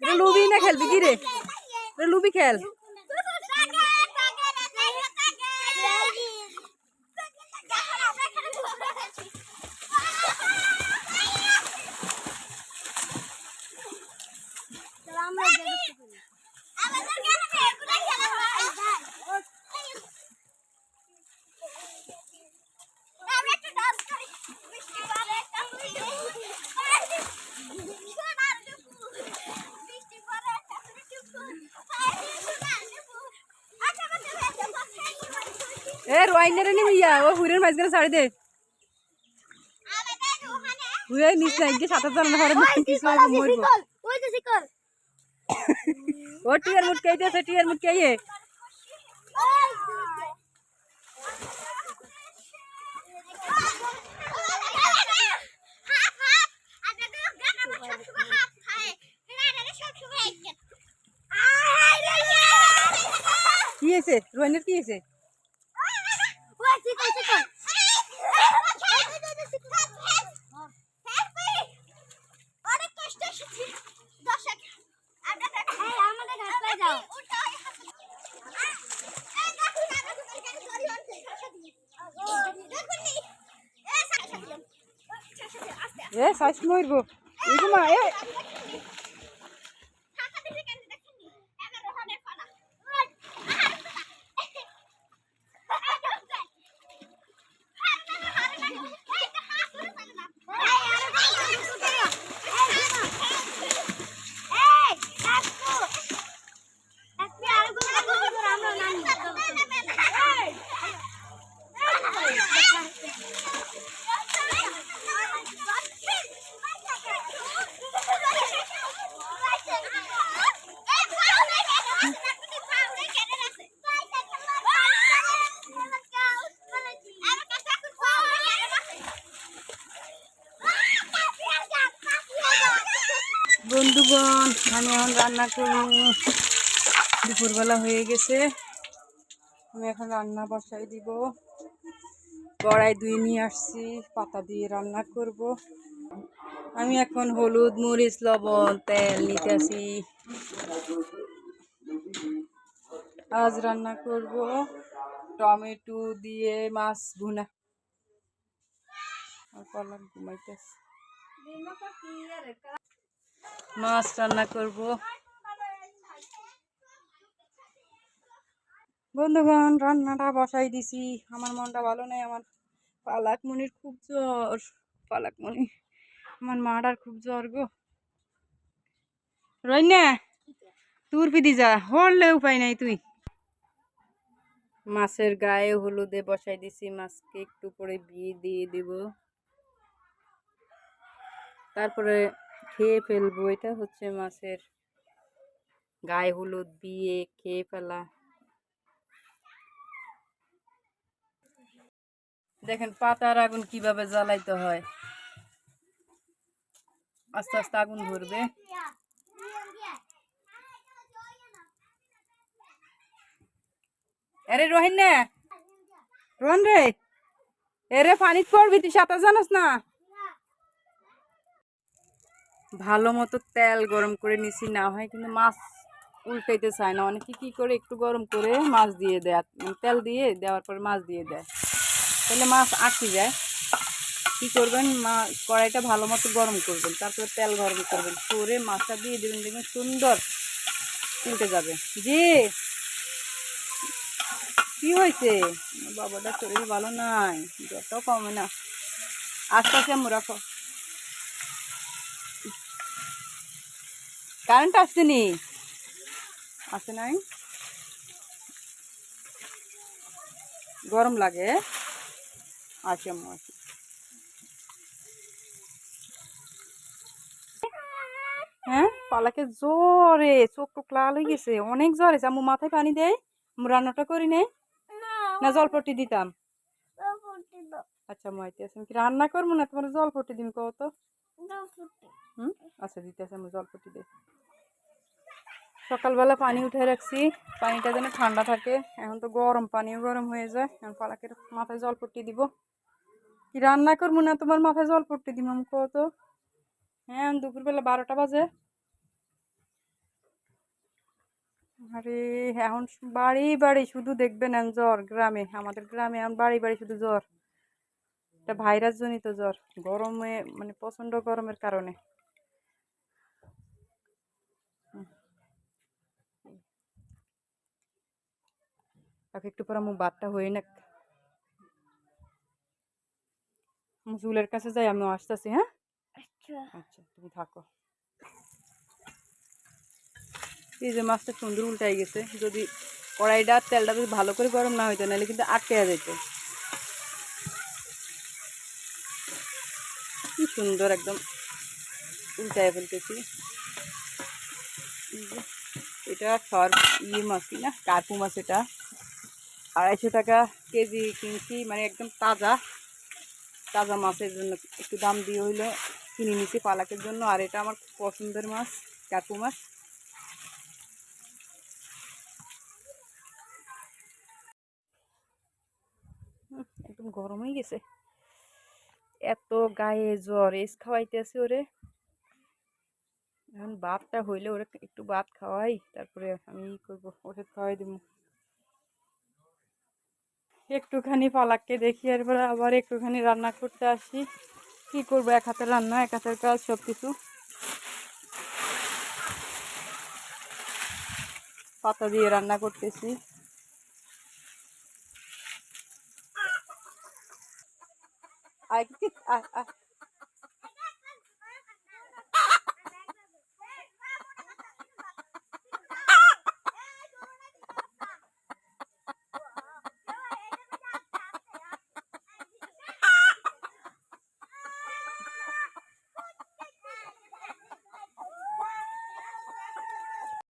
এটা লুবি না খেলবি কি রে এটা লুবি খেল এ রোয়াইনারে নিবি ইয়া ও হুরের মাঝখানে ছাড়ি দে হুয়ে নিস না গিয়ে সাঁতার জানা হরে কিছু হবে মরবো ও টিয়ার মুট কে দিয়েছে টিয়ার মুট কে ইয়ে কি হয়েছে রোয়াইনের কি হয়েছে এ শ্বাস মরবো এই এ বন্ধুগণ, আমি এখন রান্না করি। দুপুরবেলা হয়ে গেছে। আমি এখন রান্না বসাই দিব। কড়াই ধুয়ে নিয়ে আসছি, পাতা দিয়ে রান্না করব। আমি এখন হলুদ, মরিচ, লবণ, তেল নিতে আসি। আজ রান্না করব টমেটো দিয়ে মাছ ভুনা। আর কলার ঘুমাইতেছে। মাছ রান্না করব। বন্ধুগণ, রান্নাটা বসাই দিছি। আমার মনটা ভালো নেই, আমার পালাক পালাকমণির খুব জ্বর। পালাক পালাকমণি আমার মাটার খুব জ্বর গো। রইনা, তুর পিদি যা, হরলে উপায় নাই তুই। মাছের গায়ে হলুদে বসাই দিছি, মাছকে একটু করে বিয়ে দিয়ে দিব। তারপরে খেয়ে ফেলব, এটা হচ্ছে মাছের গায়ে হলুদ দিয়ে খেয়ে ফেলা। দেখেন পাতার আগুন কীভাবে জ্বালাইতে হয়। আস্তে আস্তে আগুন ধরবে। আরে রোহিন না, রোহন রে, এরে পানিত পড়বি, তুই সাঁতার জানাস না। ভালো মতো তেল গরম করে নিছি, না হয় কিন্তু মাছ উল্টাইতে চায় না। অনেকে কি করে, একটু গরম করে মাছ দিয়ে দেয় তেল দিয়ে দেওয়ার পরে মাছ দিয়ে দেয়। তাহলে মাছ আটকে যায়। কী করবেন? মা, কড়াইটা ভালো মতো গরম করবেন, তারপরে তেল গরম করবেন। করে মাছটা দিয়ে দেবেন, দেখবেন সুন্দর উল্টে যাবে। জি কি হয়েছে? বাবাটা শরীর ভালো নাই, যত কমে না। আস্তে আস্তে আম্মু কারেন্ট আসছেনি আসে নাই? গরম লাগে। আসে আম্মু হ্যাঁ? পালাকে জ্বরে চোখ টোক লাল হয়ে গেছে। অনেক জ্বর হয়েছে। আম্মু মাথায় পানি দেয় আম্মু রান্নাটা করি নেই না জলপট্টি দিতাম। আচ্ছা মাইতে আছে। আমি কি রান্না করব না? তোমার জলপট্টি দিম কত হুম? আচ্ছা দিতে আছে। আমি জলপট্টি দে। সকালবেলা পানি উঠে রাখছি। পানিটা যেন ঠান্ডা থাকে। এখন তো গরম, পানিও গরম হয়ে যায়। এখন পালাকের মাথায় জল পট্টি দিব। কি রান্না করব না? তোমার মাথায় জল পট্টি দিব কত হ্যাঁ দুপুরবেলা বারোটা বাজে। আরে, এখন বাড়ি বাড়ি শুধু দেখবেন জ্বর গ্রামে। আমাদের গ্রামে এখন বাড়ি বাড়ি শুধু জ্বর। এটা ভাইরাস জনিত জ্বর। গরমে মানে প্রচণ্ড গরমের কারণে। তাকে একটু পরে মুখ বাতটা হয়ে না চুলের কাছে যাই আমি আসতেছি হ্যাঁ? আচ্ছা। আচ্ছা তুমি থাকো। এই যে মাছটা সুন্দর উল্টাই গেছে। যদি কড়াইটা তেলটা যদি ভালো করে গরম না হইতো নাহলে কিন্তু আটকে যেত কি সুন্দর একদম উল্টায় ফেলতেছি। এটা সর ইয়ে মাছই না? কার্পু মাছ এটা। আড়াইশো টাকা কেজি কিনছি মানে একদম তাজা তাজা মাছের জন্য একটু দাম দিয়ে হইল কিনে নিছি পালাকের জন্য, আর এটা আমার খুব পছন্দের মাছ কাকু মাছ। একদম গরম হয়ে গেছে। এত গায়ে জ্বর, এস খাওয়াইতেছে ওরে। এখন ভাতটা হইলে ওরে একটু ভাত খাওয়াই, তারপরে আমি ই করব ওষুধ খাওয়াই দেবো একটুখানি পালাককে দেখি, এরপরে আবার একটুখানি রান্না করতে আসি। কি করব, এক হাতে রান্না, এক হাতের কাজ সব কিছু পাতা দিয়ে রান্না করতেছি। আয় আয়।